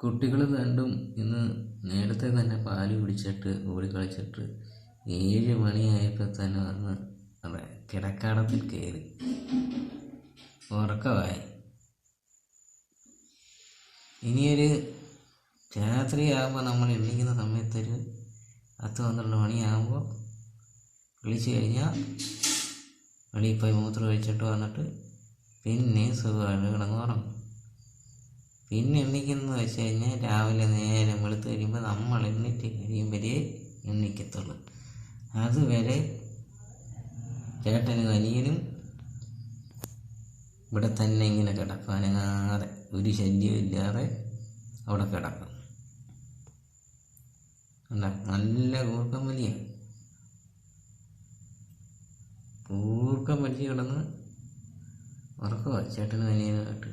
കുട്ടികൾ രണ്ടും ഇന്ന് നേരത്തെ തന്നെ പാൽ കുടിച്ചിട്ട് ഓടിക്കളിച്ചിട്ട് ഏഴ് മണിയായപ്പോൾ തന്നെ വന്ന് അവിടെ കിടക്കാടത്തിൽ കയറി. ഉറക്കമായി. ഇനിയൊരു രാത്രിയാകുമ്പോൾ നമ്മൾ എണ്ണിക്കുന്ന സമയത്തൊരു പത്ത് പന്ത്രണ്ട് മണിയാകുമ്പോൾ വിളിച്ചു കഴിഞ്ഞാൽ വെളിയിൽ പോയി മൂത്രം ഒഴിച്ചിട്ട് വന്നിട്ട് പിന്നെ സുഖമായിട്ട് കിടന്ന് ഉറങ്ങും. പിന്നെ എണ്ണിക്കുന്നത് വെച്ച് കഴിഞ്ഞാൽ രാവിലെ നേരം വെളുത്ത് കഴിയുമ്പോൾ നമ്മൾ എണ്ണിട്ട് കഴിയുമ്പോഴേ എണ്ണിക്കത്തുള്ളൂ. അതുവരെ ചേട്ടനും അനിയനും ഇവിടെ തന്നെ ഇങ്ങനെ കിടക്കും. ഒരു ശല്യവും ഇല്ലാതെ അവിടെ കിടക്കും. നല്ല കൂർക്കം വലിയാണ് കൂർക്കം വലിച്ച് കിടന്ന് ഉറക്കമാണ് ചേട്ടനും അനിയനുമായിട്ട്.